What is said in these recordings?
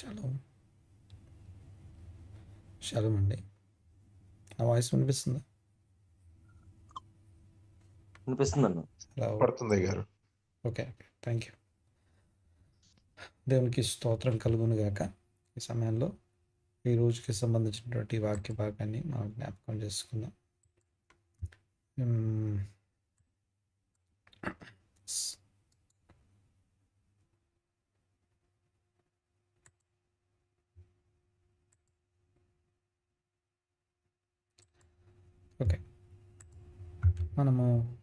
Shalom షలోమ్ అండి. నా వాయిస్ వినిపిస్తుందా? వినిపిస్తుందన్న. పడుతుంది గారు ఓకే థ్యాంక్ యూ దేవునికి స్తోత్రం కలుగును గాక. ఈ సమయంలో ఈ రోజుకి సంబంధించినటువంటి వాక్య భాగాన్ని మనం జ్ఞాపకం చేసుకుందాం మ్మ్. స్- ఓకే మనము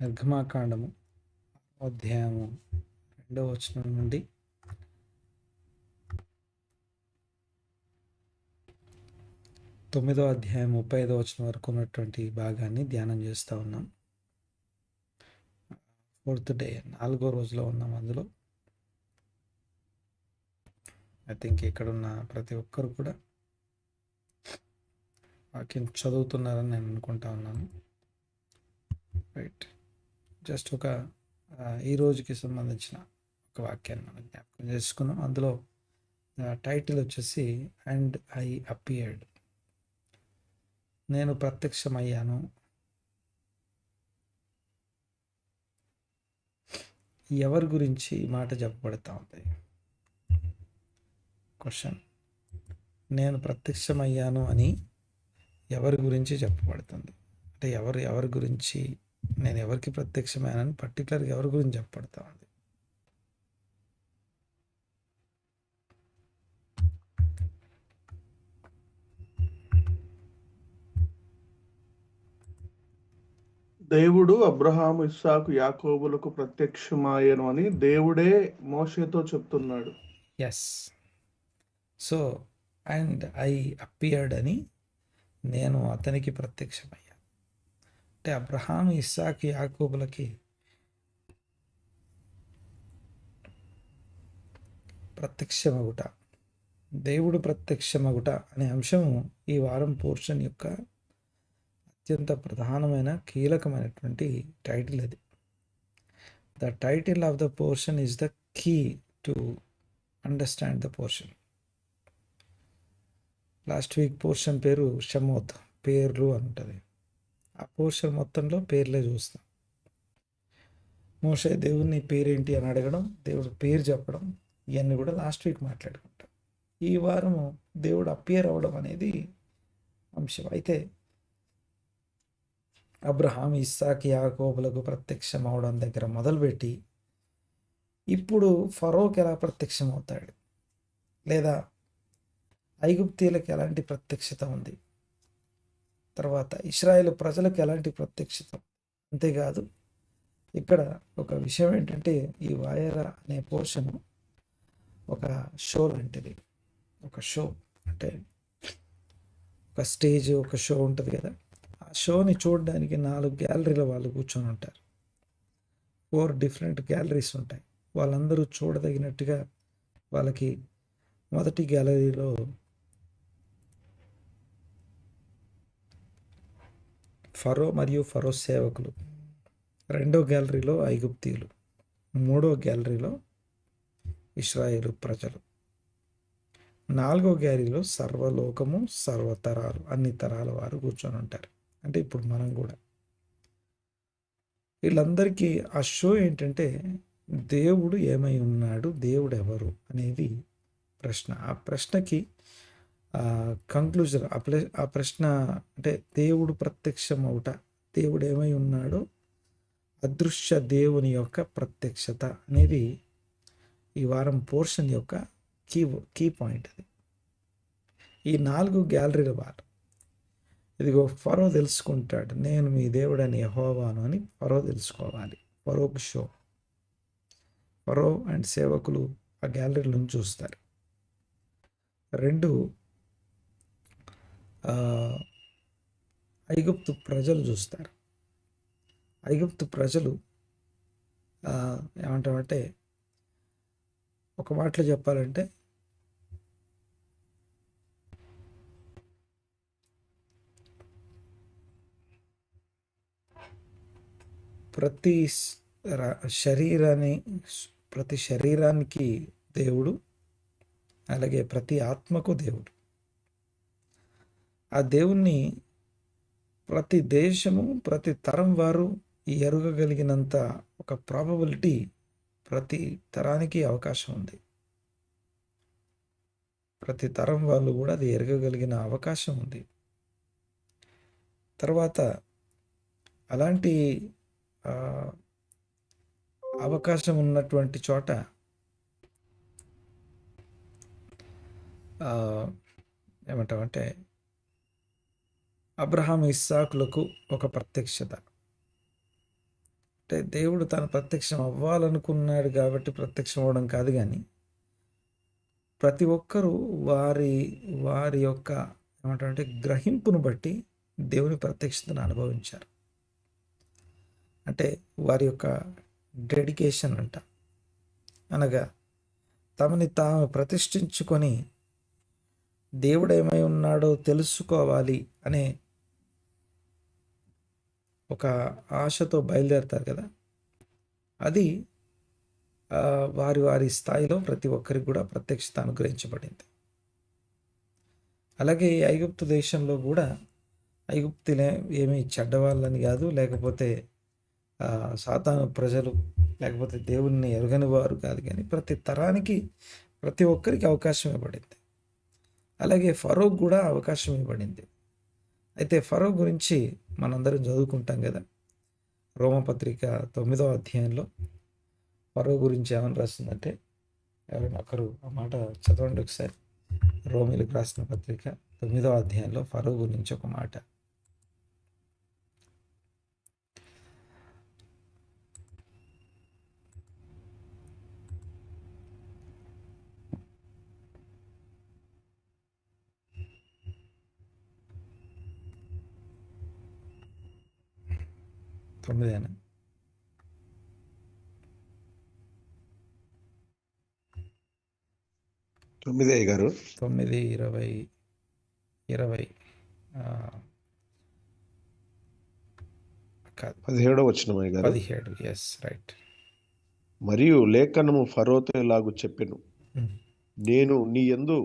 నిర్గమాకాండము అధ్యాయము రెండవ వచనం నుండి తొమ్మిదో అధ్యాయం ముప్పై ఐదో వచనం వరకు ఉన్నటువంటి భాగాన్ని ధ్యానం చేస్తూ ఉన్నాం. ఫోర్త్ డే నాలుగో రోజులో ఉన్నాం అందులో. ఐ థింక్ ఇక్కడ ఉన్న ప్రతి ఒక్కరు కూడా వాక్యం చదువుతున్నారని నేను అనుకుంటా ఉన్నాను. రైట్ జస్ట్ ఒక ఈ రోజుకి సంబంధించిన ఒక వాక్యాన్ని మనం జ్ఞాపకం చేసుకున్నాం అందులో టైటిల్ వచ్చేసి అండ్ ఐ అపియర్డ్. నేను ప్రత్యక్షమయ్యాను. ఎవరి గురించి ఈ మాట చెప్పబడతా ఉంది? క్వశ్చన్ నేను ప్రత్యక్షమయ్యాను అని ఎవరి గురించి చెప్పబడుతుంది? అంటే ఎవరు ఎవరి గురించి నేను ఎవరికి ప్రత్యక్షమయ్యానని పర్టికులర్గా ఎవరి గురించి చెప్పబడతా ఉంది దేవుడు అబ్రహాము ఇస్సాకు యాకోబులకు ప్రత్యక్షమాయను అని దేవుడే మోషేతో చెప్తున్నాడు. Yes so and I appeared అని నేను అతనికి ప్రత్యక్షమయ్యాను అంటే అబ్రహాం ఇస్సాక్ యాకూబులకి ప్రత్యక్షమగుట దేవుడు ప్రత్యక్షమగుట అనే అంశం ఈ వారం పోర్షన్ యొక్క అత్యంత ప్రధానమైన కీలకమైనటువంటి టైటిల్ అది. The title of the portion is the key to understand the portion last week portion పేరు షమోత్ పేర్లు అని ఉంటుంది. ఆ పోర్షన్ మొత్తంలో పేర్లే చూస్తాం. మోషే దేవుని పేరేంటి అని అడగడం దేవుడు పేరు చెప్పడం ఇవన్నీ కూడా లాస్ట్ వీక్ మాట్లాడుకుంటాం. ఈ వారము దేవుడు అప్పియర్ అవ్వడం అనేది అంశం. అయితే అబ్రహాం ఇస్సాక్ యాకోబులకు ప్రత్యక్షం అవడం దగ్గర మొదలుపెట్టి ఇప్పుడు ఫరోకి ఎలా ప్రత్యక్షం అవుతాడు లేదా ఐగుప్తీలకు ఎలాంటి ప్రత్యక్షత ఉంది? తర్వాత ఇస్రాయేల్ ప్రజలకు ఎలాంటి ప్రత్యక్షత? అంతేకాదు ఇక్కడ ఒక విషయం ఏంటంటే ఈ వాయర అనే పోర్షన్ ఒక షో లాంటిది. ఒక షో అంటే ఒక స్టేజ్ ఒక షో ఉంటుంది కదా. ఆ షోని చూడడానికి నాలుగు గ్యాలరీల వాళ్ళు కూర్చొని ఉంటారు. ఫోర్ డిఫరెంట్ గ్యాలరీస్ ఉంటాయి. వాళ్ళందరూ చూడదగినట్టుగా వాళ్ళకి మొదటి గ్యాలరీలో ఫరో మరియు ఫరో సేవకులు. రెండో గ్యాలరీలో ఐగుప్తీయులు. మూడో గ్యాలరీలో ఇస్రాయేలు ప్రజలు. నాలుగో గ్యాలరీలో సర్వలోకము సర్వతరాలు అన్ని తరాల వారు కూర్చొని ఉంటారు. అంటే ఇప్పుడు మనం కూడా. వీళ్ళందరికీ ఆ షో ఏంటంటే దేవుడు ఏమై ఉన్నాడు దేవుడు ఎవరు అనేది ప్రశ్న. ఆ ప్రశ్నకి కంక్లూజన్ ఆ ప్లే ఆ ప్రశ్న అంటే దేవుడు ప్రత్యక్షం అవుట దేవుడు ఏమై ఉన్నాడో అదృశ్య దేవుని యొక్క ప్రత్యక్షత అనేది ఈ వారం పోర్షన్ యొక్క కీ కీ పాయింట్ అది. ఈ నాలుగు గ్యాలరీల వారు ఇదిగో ఫరో తెలుసుకుంటాడు నేను మీ దేవుడని యహోవాను అని ఫరో తెలుసుకోవాలి. ఫరోక్ షో. ఫరో అండ్ సేవకులు ఆ గ్యాలరీలను చూస్తారు. రెండు ఐగుప్తు ప్రజలు చూస్తారు. ఐగుప్తు ప్రజలు ఏమంటామంటే ఒక మాటలో చెప్పాలంటే ప్రతి శరీరాన్ని ప్రతి శరీరానికి దేవుడు అలాగే ప్రతి ఆత్మకు దేవుడు. ఆ దేవుణ్ణి ప్రతి దేశము ప్రతి తరం వారు ఎరగగలిగినంత ఒక ప్రాబబిలిటీ ప్రతి తరానికి అవకాశం ఉంది. ప్రతి తరం వాళ్ళు కూడా అది ఎరగగలిగిన అవకాశం ఉంది. తర్వాత అలాంటి అవకాశం ఉన్నటువంటి చోట ఏమంటామంటే అబ్రహాం ఇస్సాకులకు ఒక ప్రత్యక్షత. అంటే దేవుడు తను ప్రత్యక్షం అవ్వాలనుకున్నాడు కాబట్టి ప్రత్యక్షం అవ్వడం కాదు కానీ ప్రతి ఒక్కరూ వారి వారి యొక్క ఏమంటారంటే గ్రహింపును బట్టి దేవుని ప్రత్యక్షతను అనుభవించారు. అంటే వారి యొక్క డెడికేషన్ అంట. అనగా తమని తాము ప్రతిష్ఠించుకొని దేవుడు ఏమై ఉన్నాడో తెలుసుకోవాలి అనే ఒక ఆశతో బయలుదేరతారు కదా? అది వారి వారి స్థాయిలో ప్రతి ఒక్కరికి కూడా ప్రత్యక్షత అనుగ్రహించబడింది. అలాగే ఈ ఐగుప్తు దేశంలో కూడా ఐగుప్తులే ఏమి చెడ్డవాళ్ళని కాదు లేకపోతే ఆ, సాతాను ప్రజలు లేకపోతే దేవుణ్ణి ఎరగని వారు కాదు కానీ ప్రతి తరానికి ప్రతి ఒక్కరికి అవకాశం ఇవ్వబడింది. అలాగే ఫరోక్ కూడా అవకాశం ఇవ్వబడింది. అయితే ఫరో గురించి మనందరం చదువుకుంటాం కదా. రోమపత్రిక తొమ్మిదో అధ్యాయంలో పరువు గురించి ఏమని రాస్తుందంటే ఎవరైనా ఒకరు ఆ మాట చదవండి ఒకసారి. రోమిలకు రాసిన పత్రిక తొమ్మిదో అధ్యాయంలో ఫరో గురించి ఒక మాట. తొమ్మిదేనా? తొమ్మిది గారు. తొమ్మిది ఇరవై ఇరవై పదిహేడో వచ్చిన పదిహేడు ఎస్ రైట్ మరియు లేఖనము ఫరోతో ఇలాగు చెప్పెను. నేను నీ యందు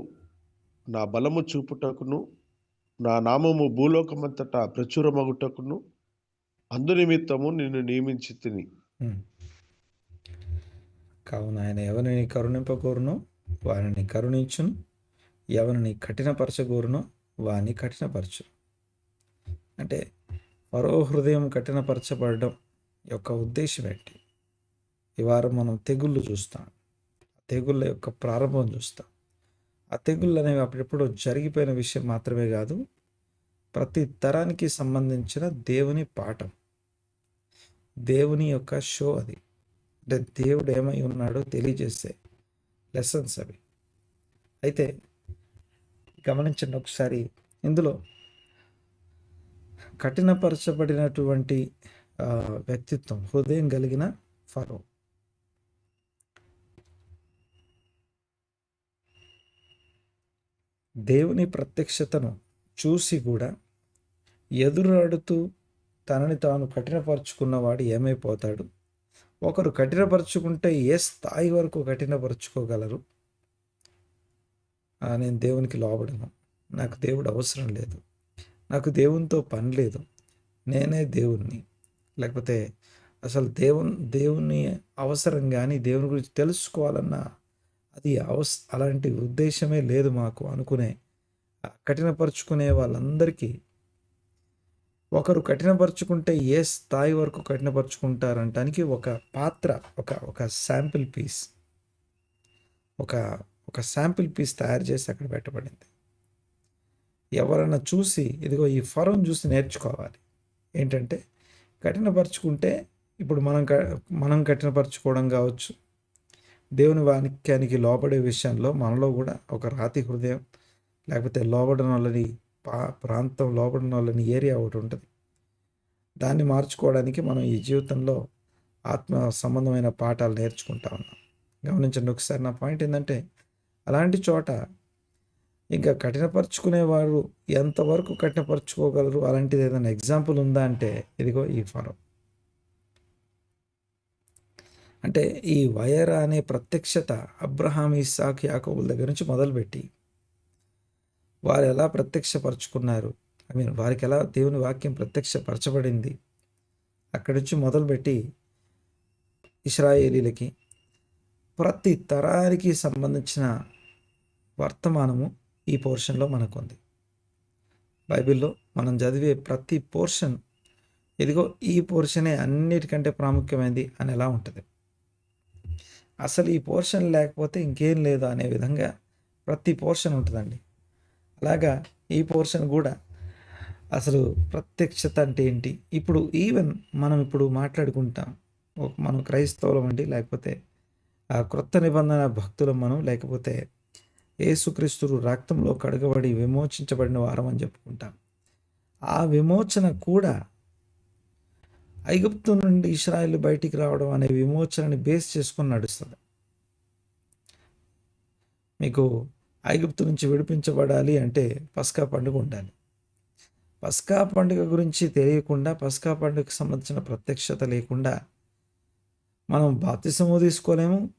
నా బలము చూపుటకును నా నామము భూలోకమంతటా ప్రచురమగుటకును అందు నిమిత్తము నిన్ను నియమించి తిని. కావున ఆయన ఎవరిని కరుణింపకూరును వారిని కరుణించును. ఎవరిని కఠినపరచకూరునో వారిని కఠినపరచు. అంటే మరో హృదయం కఠినపరచబడడం యొక్క ఉద్దేశం ఏంటి? ఈ వారం మనం తెగుళ్ళు చూస్తాం. తెగుళ్ళ యొక్క ప్రారంభం చూస్తాం. ఆ తెగుళ్ళు అనేవి అప్పుడెప్పుడు జరిగిపోయిన విషయం మాత్రమే కాదు ప్రతి తరానికి సంబంధించిన దేవుని పాఠం. దేవుని యొక్క షో అది. అంటే దేవుడు ఏమై ఉన్నాడో తెలియజేసే లెసన్స్ అవి. అయితే గమనించండి ఒకసారి. ఇందులో కఠినపరచబడినటువంటి వ్యక్తిత్వం హృదయం కలిగిన ఫరో. దేవుని ప్రత్యక్షతను చూసి కూడా ఎదురాడుతూ తనని తాను కఠినపరుచుకున్నవాడు ఏమైపోతాడు? ఒకరు కఠినపరుచుకుంటే ఏ స్థాయి వరకు కఠినపరుచుకోగలరు? నేను దేవునికి లోబడను. నాకు దేవుడు అవసరం లేదు. నాకు దేవునితో పని లేదు. నేనే దేవుణ్ణి. లేకపోతే అసలు దేవుని దేవుని అవసరం కానీ దేవుని గురించి తెలుసుకోవాలన్న అది అవస్ అలాంటి ఉద్దేశమే లేదు మాకు అనుకునే. కఠినపరుచుకునే వాళ్ళందరికీ ఒకరు కఠినపరుచుకుంటే ఏ స్థాయి వరకు కఠినపరుచుకుంటారంటానికి ఒక పాత్ర ఒక ఒక శాంపిల్ పీస్ ఒక ఒక శాంపిల్ పీస్ తయారు చేసి అక్కడ పెట్టబడింది. ఎవరైనా చూసి ఇదిగో ఈ ఫరం చూసి నేర్చుకోవాలి. ఏంటంటే కఠినపరుచుకుంటే ఇప్పుడు మనం క మనం కఠినపరుచుకోవడం కావచ్చు. దేవుని వాక్యానికి లోబడే విషయంలో మనలో కూడా ఒక రాతి హృదయం లేకపోతే లోబడిన వాళ్ళని ప్రాంతం లోబడిన వాళ్ళని ఏరియా ఒకటి ఉంటుంది. దాన్ని మార్చుకోవడానికి మనం ఈ జీవితంలో ఆత్మ సంబంధమైన పాఠాలు నేర్చుకుంటా ఉన్నాం. గమనించండి ఒకసారి నా పాయింట్ ఏంటంటే అలాంటి చోట ఇంకా కఠినపరుచుకునేవారు ఎంతవరకు కఠినపరుచుకోగలరు? అలాంటిది ఏదైనా ఎగ్జాంపుల్ ఉందా అంటే ఇదిగో ఈ ఫారం. అంటే ఈ వయర అనే ప్రత్యక్షత అబ్రహాం ఇస్సాక్ యాకోబుల దగ్గర నుంచి మొదలుపెట్టి వారు ఎలా ప్రత్యక్షపరచుకున్నారు? ఐ మీన్ వారికి ఎలా దేవుని వాక్యం ప్రత్యక్షపరచబడింది? అక్కడి నుంచి మొదలుపెట్టి ఇస్రాయేలీలకి ప్రతి తరానికి సంబంధించిన వర్తమానము ఈ పోర్షన్లో మనకుంది. బైబిల్లో మనం చదివే ప్రతి పోర్షన్ ఇదిగో ఈ పోర్షనే అన్నిటికంటే ప్రాముఖ్యమైనది అని ఎలా ఉంటుంది? అసలు ఈ పోర్షన్ లేకపోతే ఇంకేం లేదు అనే విధంగా ప్రతి పోర్షన్ ఉంటుందండి. అలాగా ఈ పోర్షన్ కూడా అసలు ప్రత్యక్షత అంటే ఏంటి? ఇప్పుడు ఈవెన్ మనం ఇప్పుడు మాట్లాడుకుంటాం. మనం క్రైస్తవులం అండి లేకపోతే ఆ క్రొత్త నిబంధన భక్తులం మనం లేకపోతే ఏసుక్రీస్తులు రక్తంలో కడగబడి విమోచించబడిన వారం అని చెప్పుకుంటాం. ఆ విమోచన కూడా ఐగుప్తు నుండి ఇస్రాయేల్ బయటికి రావడం అనే విమోచనని బేస్ చేసుకొని నడుస్తుంది. మీకు ఐగుప్తు నుంచి విడిపించబడాలి అంటే పస్కా పండుగ ఉండాలి. పస్కా పండుగ గురించి తెలియకుండా పస్కా పండుగకు సంబంధించిన ప్రత్యక్షత లేకుండా మనం బాప్తిసము తీసుకోలేము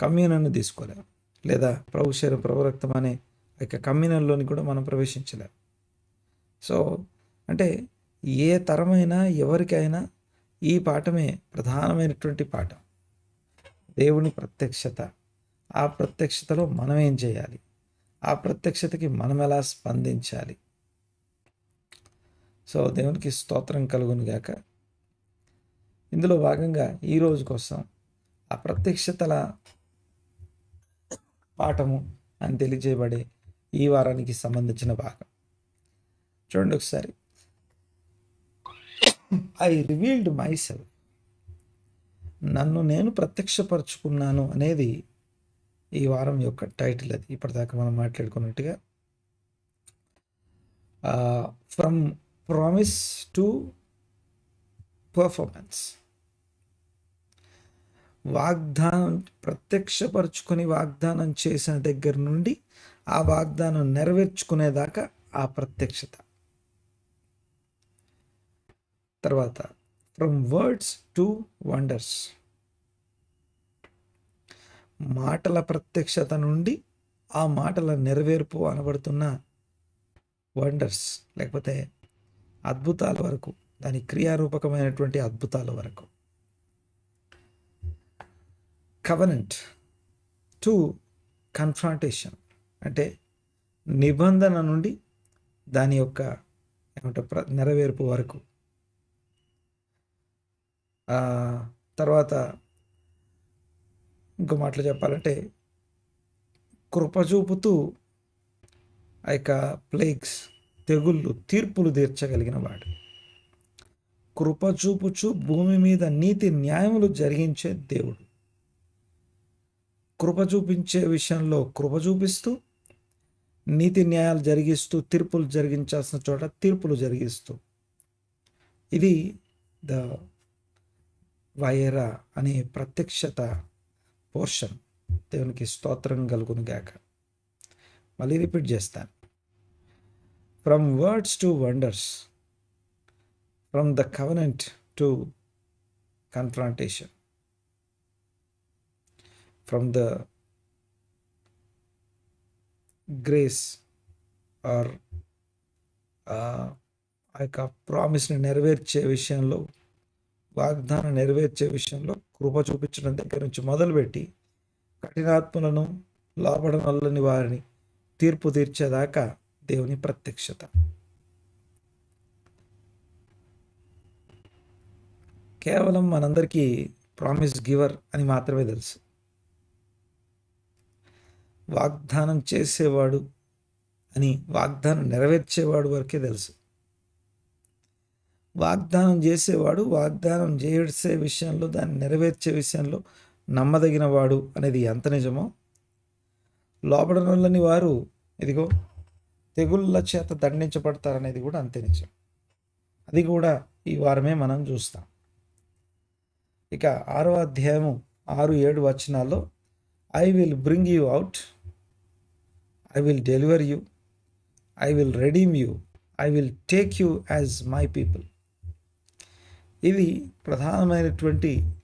కమ్యూనన్ను తీసుకోలేము. లేదా ప్రభు శరీరం ప్రభు రక్తం అనే యొక్క కమ్యూనల్లోని కూడా మనం ప్రవేశించలేము. సో అంటే ఏ తరమైనా ఎవరికైనా ఈ పాఠమే ప్రధానమైనటువంటి పాఠం. దేవుని ప్రత్యక్షత. ఆ ప్రత్యక్షతలో మనం ఏం చేయాలి? ఆ ప్రత్యక్షతకి మనం ఎలా స్పందించాలి? సో దేవునికి స్తోత్రం కలుగును గాక. ఇందులో భాగంగా ఈ రోజు కోసం ఆ ప్రత్యక్షతల పాఠము అని తెలియజేయబడే ఈ వారానికి సంబంధించిన భాగం. చూడండి ఒకసారి. ఐ రివీల్డ్ మై సెల్ఫ్ నన్ను నేను ప్రత్యక్షపరుచుకున్నాను అనేది ఈ వారం యొక్క టైటిల్ అది. ఇప్పటిదాకా మనం మాట్లాడుకున్నట్టుగా ఫ్రమ్ ప్రామిస్ టు పర్ఫార్మెన్స్. వాగ్దానం ప్రత్యక్షపరుచుకొని వాగ్దానం చేసిన దగ్గర నుండి ఆ వాగ్దానం నెరవేర్చుకునేదాకా ఆ ప్రత్యక్షత. తర్వాత ఫ్రమ్ వర్డ్స్ టు వండర్స్. మాటల ప్రత్యక్షత నుండి ఆ మాటల నెరవేర్పు అనబడుతున్న వండర్స్ లేకపోతే అద్భుతాల వరకు దాని క్రియారూపకమైనటువంటి అద్భుతాల వరకు. కవనెంట్ టు కన్ఫ్రాంటేషన్ అంటే నిబంధన నుండి దాని యొక్క ఏమంటే ప్ర నెరవేర్పు వరకు. తర్వాత ఇంకో మాటలు చెప్పాలంటే కృప చూపుతూ ఆ యొక్క ప్లేగ్స్ తెగుళ్ళు తీర్పులు తీర్చగలిగిన వాడు. కృప చూపుచు భూమి మీద నీతి న్యాయములు జరిగించే దేవుడు. కృప చూపించే విషయంలో కృప చూపిస్తూ నీతి న్యాయాలు జరిగిస్తూ తీర్పులు జరిగించాల్సిన చోట తీర్పులు జరిగిస్తూ. ఇది ద వైరా అనే ప్రత్యక్షత పోర్షన్. దేవునికి స్తోత్రం కలుగును గాక. మళ్ళీ రిపీట్ చేస్తాను. From words to wonders from the covenant to confrontation from the grace or ఆ యొక్క ప్రామిస్ని నెరవేర్చే విషయంలో వాగ్దానం నెరవేర్చే విషయంలో కృప చూపించడం దగ్గర నుంచి మొదలుపెట్టి కఠినాత్మలను లోపడనల్లని వారిని తీర్పు తీర్చేదాకా దేవుని ప్రత్యక్షత. కేవలం మనందరికీ ప్రామిస్ గివర్ అని మాత్రమే తెలుసు. వాగ్దానం చేసేవాడు అని వాగ్దానం నెరవేర్చేవాడు వరకే తెలుసు. వాగ్దానం చేసేవాడు వాగ్దానం చేసే విషయంలో దాన్ని నెరవేర్చే విషయంలో నమ్మదగిన వాడు అనేది ఎంత నిజమో. లోపడనొల్లని వారు ఇదిగో తెగుళ్ళ చేత దండించబడతారనేది కూడా అంతే నిజం. అది కూడా ఈ వారమే మనం చూస్తాం. ఇక ఆరో అధ్యాయము ఆరు ఏడు వచనాల్లో I will bring you out I will deliver you I will redeem you I will take you as my people ఇది ప్రధానమైనటువంటి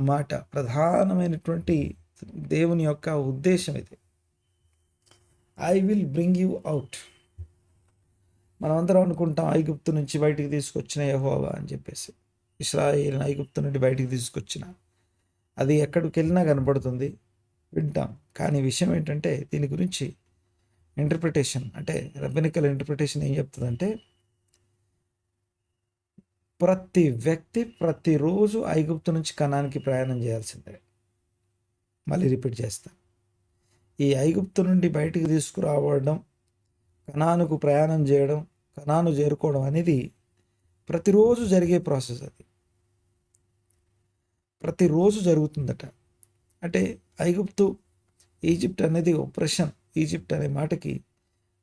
మాట. ప్రధానమైనటువంటి దేవుని యొక్క ఉద్దేశం ఇది. I will bring you out మనమందరం అనుకుంటాం ఐగుప్తు నుంచి బయటికి తీసుకొచ్చిన యహోవా అని చెప్పేసి. ఇస్రాయేల్ ఐగుప్తు నుండి బయటికి తీసుకొచ్చిన. అది ఎక్కడికి వెళ్ళినా కనపడుతుంది వింటాం. కానీ విషయం ఏంటంటే దీని గురించి ఇంటర్ప్రిటేషన్ అంటే రబ్బనికల్ ఇంటర్ప్రిటేషన్ ఏం చెప్తుందంటే ప్రతి వ్యక్తి ప్రతిరోజు ఐగుప్తు నుంచి కణానికి ప్రయాణం చేయాల్సిందే. మళ్ళీ రిపీట్ చేస్తా. ఈ ఐగుప్తు నుండి బయటికి తీసుకురావడం కణానుకు ప్రయాణం చేయడం కణాను చేరుకోవడం అనేది ప్రతిరోజు జరిగే ప్రాసెస్ అది. ప్రతిరోజు జరుగుతుందట. అంటే ఐగుప్తు ఈజిప్ట్ అనేది ఒప్రెషన్ ఈజిప్ట్ అనే మాటకి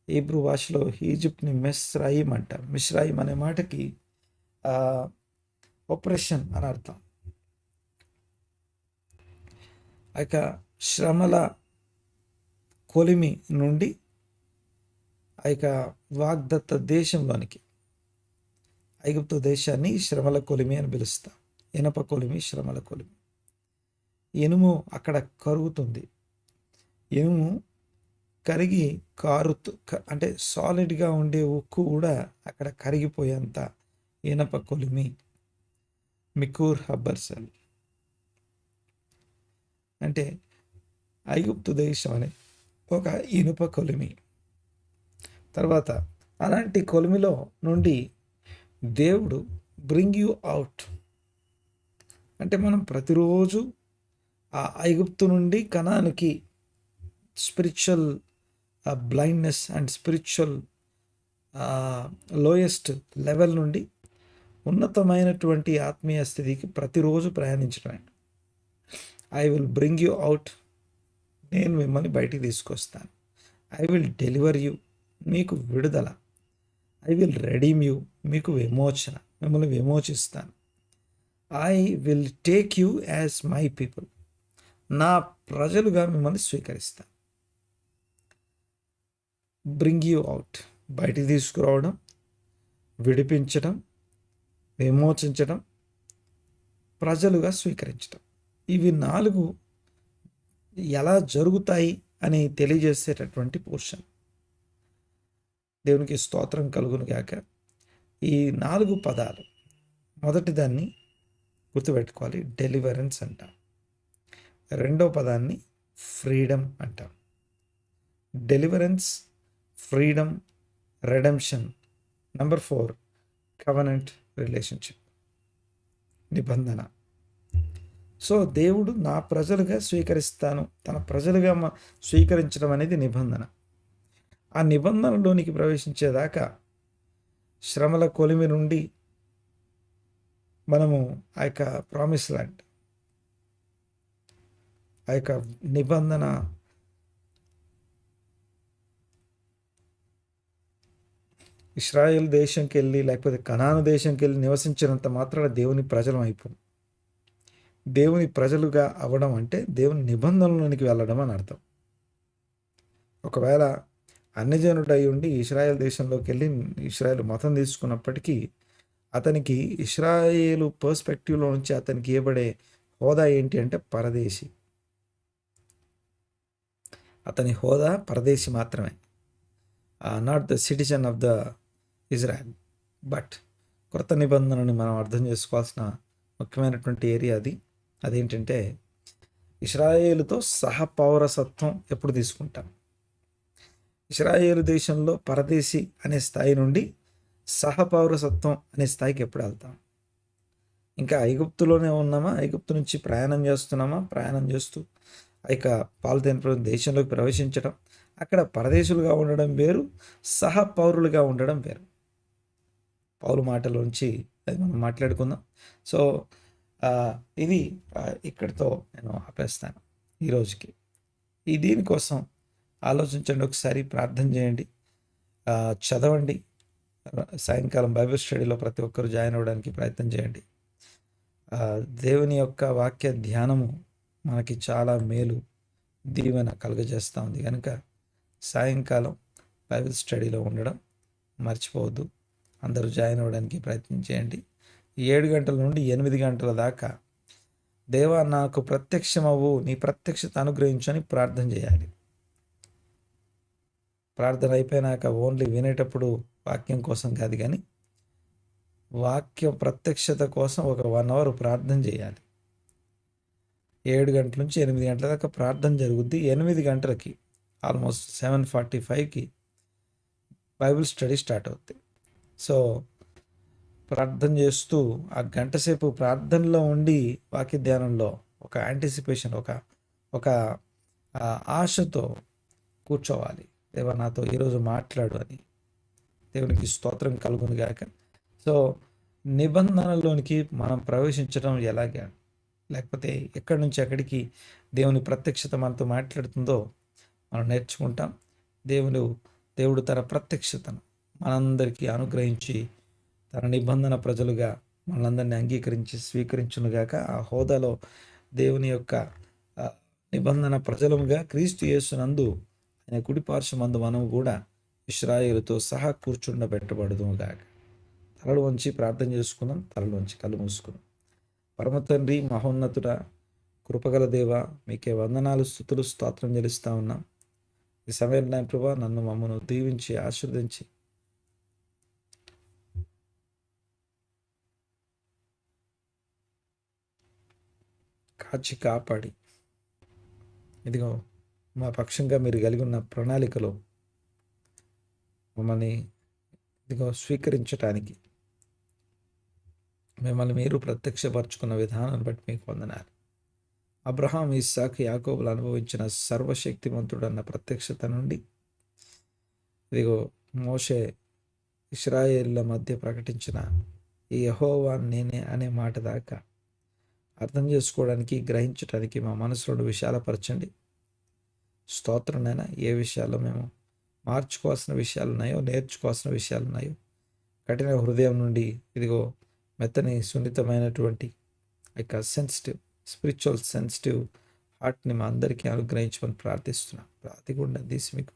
ఏబ్రూ భాషలో ఈజిప్ట్ని మిస్రాయిం అంటారు మిస్రాయిం అనే మాటకి ఒప్రెషన్ అని అర్థం. ఆ యొక్క శ్రమల కొలిమి నుండి ఆ యొక్క వాగ్దత్త దేశంలోనికి ఐగుప్తు దేశాన్ని శ్రమల కొలిమి అని పిలుస్తాం. ఇనప కొలిమి శ్రమల కొలిమి. ఇనుము అక్కడ కరుగుతుంది. ఇనుము కరిగి కారుతూ క- అంటే సాలిడ్గా ఉండే ఉక్కు కూడా అక్కడ కరిగిపోయేంత ఇనప కొలిమి మికూర్ హబ్బర్సల్ అంటే ఐగుప్తు దేశం అనే ఒక ఇనుప కొలిమి తర్వాత అలాంటి కొలిమిలో నుండి దేవుడు బ్రింగ్ యూ అవుట్. అంటే మనం ప్రతిరోజు ఆ ఐగుప్తు నుండి కణానికి spiritual blindness and spiritual lowest level నుండి ఉన్నతమైనటువంటి ఆత్మీయ స్థితికి ప్రతిరోజు ప్రయాణించడం I will bring you out నేను మిమ్మల్ని బయటికి తీసుకొస్తాను. ఐ విల్ డెలివర్ యూ మీకు విడుదల. ఐ విల్ రెడీమ్ యూ మీకు విమోచన. మిమ్మల్ని విమోచిస్తాను. I will take you as my people నా ప్రజలుగా మిమ్మల్ని స్వీకరిస్తాను. బ్రింగ్ యూ అవుట్ బయటికి తీసుకురావడం విడిపించడం విమోచించడం ప్రజలుగా స్వీకరించడం ఇవి నాలుగు ఎలా జరుగుతాయి అని తెలియజేసేటటువంటి పోర్షన్. దేవునికి స్తోత్రం కలుగును గాక. ఈ నాలుగు పదాలు మొదటి దాన్ని గుర్తుపెట్టుకోవాలి డెలివరెన్స్ అంటాం. రెండో పదాన్ని ఫ్రీడమ్ అంటాం. Deliverance freedom redemption number four covenant relationship నిబంధన. సో దేవుడు నా ప్రజలుగా స్వీకరిస్తాను. తన ప్రజలుగా స్వీకరించడం అనేది నిబంధన. ఆ నిబంధనలోనికి ప్రవేశించేదాకా శ్రమల కొలిమి నుండి మనము ఆ యొక్క ప్రామిస్ ల్యాండ్ ఆ యొక్క నిబంధన ఇస్రాయేల్ దేశంకి వెళ్ళి లేకపోతే కనాను దేశంకి వెళ్ళి నివసించినంత మాత్రాన దేవుని ప్రజలం అయిపోం. దేవుని ప్రజలుగా అవ్వడం అంటే దేవుని నిబంధనలోనికి వెళ్ళడం అని అర్థం. ఒకవేళ అన్యజనుడై ఉండి ఇస్రాయేల్ దేశంలోకి వెళ్ళి ఇస్రాయేల్ మతం తీసుకున్నప్పటికీ అతనికి ఇస్రాయేలు పర్స్పెక్టివ్లో నుంచి అతనికి ఇవ్వబడే హోదా ఏంటి అంటే పరదేశి. అతని హోదా పరదేశి మాత్రమే. Not the citizen of the Israel. But కొత్త నిబంధనని మనం అర్థం చేసుకోవాల్సిన ముఖ్యమైనటువంటి ఏరియా అది. అదేంటంటే ఇస్రాయేలుతో సహపౌరసత్వం ఎప్పుడు తీసుకుంటాం? ఇస్రాయేలు దేశంలో పరదేశి అనే స్థాయి నుండి సహపౌరసత్వం అనే స్థాయికి ఎప్పుడు వెళ్తాం? ఇంకా ఐగుప్తులోనే ఉన్నామా? ఐగుప్తు నుంచి ప్రయాణం చేస్తున్నామా? ప్రయాణం చేస్తూ ఇక పాలతీన దేశంలోకి ప్రవేశించడం. అక్కడ పరదేశులుగా ఉండడం వేరు సహ పౌరులుగా ఉండడం వేరు. పౌరు మాటలోంచి అది మనం మాట్లాడుకుందాం. సో ఇది ఇక్కడితో నేను ఆపేస్తాను ఈ రోజుకి. ఈ దీనికోసం ఆలోచించండి ఒకసారి ప్రార్థన చేయండి చదవండి సాయంకాలం బైబిల్ స్టడీలో ప్రతి ఒక్కరు జాయిన్ అవ్వడానికి ప్రయత్నం చేయండి. దేవుని యొక్క వాక్య ధ్యానము మనకి చాలా మేలు దీవెన కలుగజేస్తూ ఉంది. కనుక సాయంకాలం బైబిల్ స్టడీలో ఉండడం మర్చిపోవద్దు. అందరూ జాయిన్ అవ్వడానికి ప్రయత్నం చేయండి. ఏడు గంటల నుండి ఎనిమిది గంటల దాకా దేవా నాకు ప్రత్యక్షమవు నీ ప్రత్యక్షత అనుగ్రహించని ప్రార్థన చేయాలి. ప్రార్థన అయిపోయినాక ఓన్లీ వినేటప్పుడు వాక్యం కోసం కాదు కానీ వాక్య ప్రత్యక్షత కోసం ఒక వన్ అవర్ ప్రార్థన చేయాలి. ఏడు గంటల నుంచి ఎనిమిది గంటల దాకా ప్రార్థన జరుగుద్ది. ఎనిమిది గంటలకి ఆల్మోస్ట్ సెవెన్ ఫార్టీ ఫైవ్కి బైబిల్ స్టడీ స్టార్ట్ అవుద్ది. సో ప్రార్థన చేస్తూ ఆ గంట సేపు ప్రార్థనలో ఉండి వాక్య ధ్యానంలో ఒక యాంటిసిపేషన్ ఒక ఒక ఆశతో కూర్చోవాలి. దేవ నాతో ఈరోజు మాట్లాడు అని. దేవునికి స్తోత్రం కలుగును గాక. సో నిబంధనలోనికి మనం ప్రవేశించడం ఎలాగా? లేకపోతే ఎక్కడి నుంచి ఎక్కడికి దేవుని ప్రత్యక్షత మనతో మాట్లాడుతుందో మనం నేర్చుకుంటాం. దేవుడు దేవుడు తన ప్రత్యక్షతను మనందరికీ అనుగ్రహించి తన నిబంధన ప్రజలుగా మనందరినీ అంగీకరించి స్వీకరించునుగాక. ఆ హోదాలో దేవుని యొక్క నిబంధన ప్రజలముగా క్రీస్తు యేసునందు ఆయన కుడిపార్శ్వమందు మనం కూడా ఇస్రాయిలతో సహా కూర్చుండబెట్టబడదు గాక తలలు వంచి ప్రార్థన చేసుకున్నాం తలలు వంచి కళ్ళు మూసుకున్నాం పరమ తండ్రి మహోన్నతుడ కృపగల దేవ మీకే వందనాలు స్థుతులు స్తోత్రం చెల్లిస్తా ఉన్నాం. ఈ సమయంలో ప్రభా నన్ను మమ్మను దీవించి ఆశీర్వదించి కాచి కాపాడి. ఇదిగో మా పక్షంగా మీరు కలిగి ఉన్న ప్రణాళికలో మమ్మల్ని ఇదిగో స్వీకరించటానికి మిమ్మల్ని మీరు ప్రత్యక్షపరచుకున్న విధానాన్ని బట్టి మీకు వందనాలు. అబ్రహాం ఇస్సాక్ యాకోబులు అనుభవించిన సర్వశక్తిమంతుడన్న ప్రత్యక్షత నుండి ఇదిగో మోషే ఇస్రాయేళ్ళ మధ్య ప్రకటించిన ఈ యహోవా నేనే అనే మాట దాకా అర్థం చేసుకోవడానికి గ్రహించడానికి మా మనసులో విశాలపరచండి స్తోత్రంనైనా ఏ విషయాల్లో మేము మార్చుకోవాల్సిన విషయాలు ఉన్నాయో నేర్చుకోవాల్సిన విషయాలు ఉన్నాయో కఠిన హృదయం నుండి ఇదిగో మెత్తని సున్నితమైనటువంటి యొక్క సెన్సిటివ్ స్పిరిచువల్ సెన్సిటివ్ హార్ట్ని మా అందరికీ అనుగ్రహించమని ప్రార్థిస్తున్నాం. ప్రాతిగుండా తీసి మీకు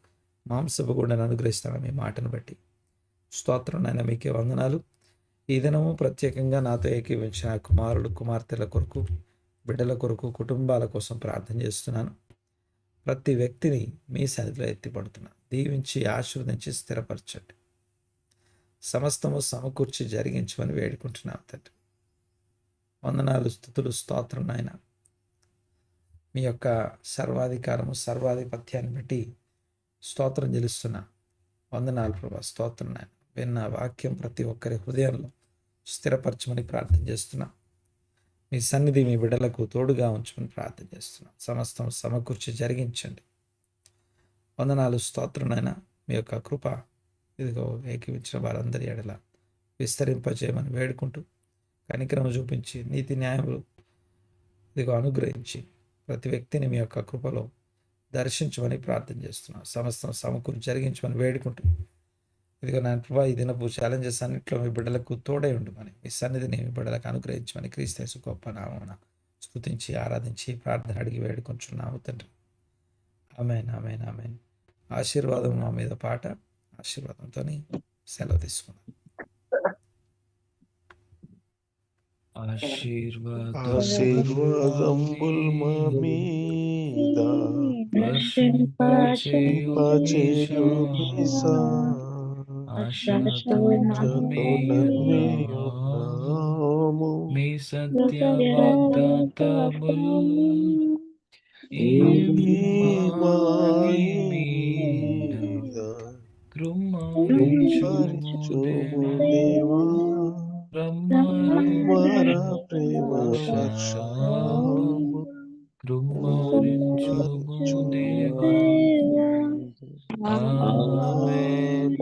మాంసపు గుండెను అనుగ్రహిస్తాను మీ మాటను బట్టి. స్తోత్రం నాయన మీకే వందనాలు. ఈ దినము ప్రత్యేకంగా నాతో ఏకీవించిన కుమారుడు కుమార్తెల కొరకు బిడ్డల కొరకు కుటుంబాల కోసం ప్రార్థన చేస్తున్నాను. ప్రతి వ్యక్తిని మీ సన్నిధిలో ఎత్తిపడుతున్నాను దీవించి ఆశీర్వదించి స్థిరపరచండి. సమస్తము సమకూర్చి జరిగించమని వేడుకుంటున్నాను తండ్రి. వందనాలు స్థుతులు స్తోత్రం నాయన. మీ యొక్క సర్వాధికారము సర్వాధిపత్యాన్ని బట్టి స్తోత్రం చెల్లిస్తున్నా. వందనాలు ప్రభా స్తోత్రం నాయన. విన్న వాక్యం ప్రతి ఒక్కరి హృదయంలో స్థిరపరచమని ప్రార్థన చేస్తున్నా. మీ సన్నిధి మీ బిడ్డలకు తోడుగా ఉంచమని ప్రార్థన చేస్తున్నాం. సమస్తం సమకూర్చి జరిగించండి. వందనాలు స్తోత్రనైనా మీ యొక్క కృప ఇదిగో ఏకీవించిన వారందరి ఎడల విస్తరింపజేయమని వేడుకుంటూ కనికరం చూపించి నీతి న్యాయములు ఇదిగో అనుగ్రహించి ప్రతి వ్యక్తిని మీ యొక్క కృపలో దర్శించమని ప్రార్థన చేస్తున్నాం. సమస్తం సమకూర్చి జరిగించమని వేడుకుంటూ ఇదిగో నా ప్రభా ఈ దినపు ఛాలెంజెస్ అన్నింటిలో మీ బిడ్డలకు తోడై ఉండమని మీ సన్నిధిని మీ బిడ్డలకు అనుగ్రహించమని క్రీస్తేసు గొప్ప నామమున స్తుతించి ఆరాధించి ప్రార్థన అడిగి వేడుకొంచున్నాము తండ్రి ఆమెన్ ఆమెన్ ఆమెన్ ఆశీర్వాదం మా మీద పాట ఆశీర్వాదంతో సెలవు తీసుకున్నాం ఆశీర్వాదంబుల్ మా మీద వర్షింపచేయు మీ సత్య వాగ్దాతములు ఏమి మాని మీద మీద కృమ్మరించుము చూము దేవా. దేవా బ్రహ్మర మర ప్రేమ వర్షము కృమ్మరించుము దేవా ఆమేన్.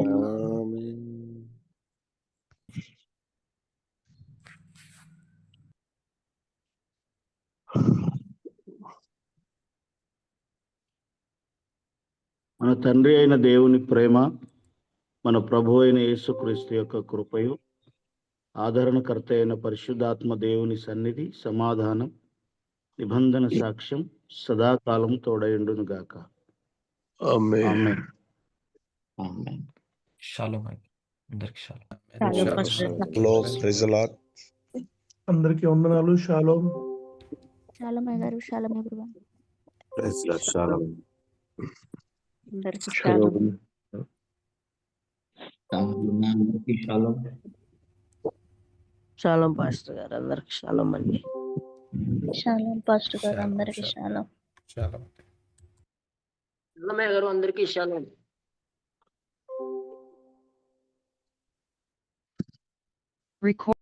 మన తండ్రి అయిన దేవుని ప్రేమ మన ప్రభు అయిన యేసుక్రీస్తు యొక్క కృపయు ఆదరణకర్త అయిన పరిశుద్ధాత్మ దేవుని సన్నిధి సమాధానం నిబంధన సాక్ష్యం సదాకాలం తోడయుండును గాక ఆమేన్. ఆమేన్. షాలోమ్ అండి. అందరికి షాలోమ్లో ప్రైజ్ లార్డ్. అందరికీ వందనాలు షాలోం. గారు షాలోమ్ అందరికి శాలం శాలం పాస్టర్ గారు అందరికి శాలం అండి శాలం పాస్టర్ గారు అందరికి శాలం. శాలమయ్య గారు అందరికి శాలం Record.